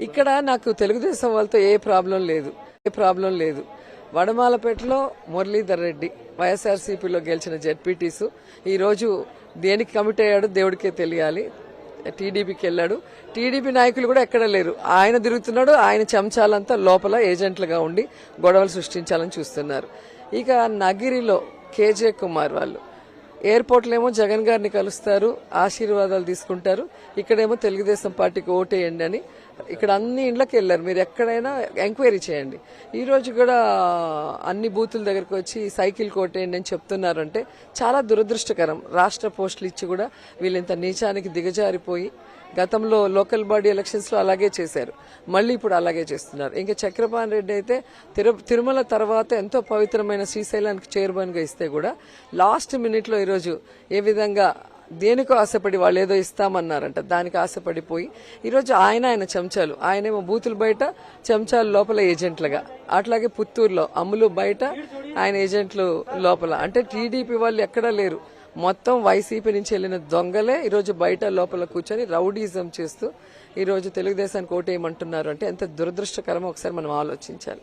ఇక్కడ నాకు తెలుగుదేశం వాళ్ళతో ఏ ప్రాబ్లం లేదు. ఏ ప్రాబ్లం లేదు. వడమాలపేటలో మురళీధర్ రెడ్డి వైఎస్ఆర్సీపీలో గెలిచిన జెడ్పీటీసు. ఈరోజు దేనికి కమిట్ అయ్యాడు దేవుడికే తెలియాలి. టీడీపీకి వెళ్ళాడు. టీడీపీ నాయకులు కూడా ఎక్కడ లేరు. ఆయన తిరుగుతున్నాడు ఆయన చెంచాలంతా లోపల ఏజెంట్లుగా ఉండి గొడవలు సృష్టించాలని చూస్తున్నారు. ఇక నగిరిలో కేజే కుమార్ వాళ్ళు. ఎయిర్పోర్ట్లో ఏమో జగన్ గారిని కలుస్తారు ఆశీర్వాదాలు తీసుకుంటారు. ఇక్కడేమో తెలుగుదేశం పార్టీకి ఓటేయండి అని ఇక్కడ అన్ని ఇండ్లకి వెళ్ళారు. మీరు ఎక్కడైనా ఎంక్వైరీ చేయండి. ఈ రోజు కూడా అన్ని బూతుల దగ్గరకు వచ్చి సైకిల్ కోటేయండి అని చెప్తున్నారంటే చాలా దురదృష్టకరం. రాష్ట్ర పోస్టులు ఇచ్చి కూడా వీళ్ళింత నీచానికి దిగజారిపోయి గతంలో లోకల్ బాడీ ఎలక్షన్స్లో అలాగే చేశారు. మళ్ళీ ఇప్పుడు అలాగే చేస్తున్నారు. ఇంకా చక్రపాణి రెడ్డి అయితే తిరు తిరుమల తర్వాత ఎంతో పవిత్రమైన శ్రీశైలానికి చైర్మన్గా ఇస్తే కూడా లాస్ట్ మినిట్లో ఈరోజు ఏ విధంగా దేనికో ఆశపడి వాళ్ళు ఏదో ఇస్తామన్నారంట. దానికి ఆశపడిపోయి ఈరోజు ఆయన ఆయన చెంచాలు. ఆయనేమో బూతులు బయట చెంచాలు లోపల ఏజెంట్లుగా. అట్లాగే పుత్తూరులో అమ్ములు బయట ఆయన ఏజెంట్లు లోపల. అంటే టీడీపీ వాళ్ళు ఎక్కడా లేరు. మొత్తం వైసీపీ నుంచి వెళ్ళిన దొంగలే ఈరోజు బయట లోపల కూర్చొని రౌడీజం చేస్తూ ఈరోజు తెలుగుదేశానికి ఓటేయమంటున్నారు. అంటే ఎంత దురదృష్టకరమో ఒకసారి మనం ఆలోచించాలి.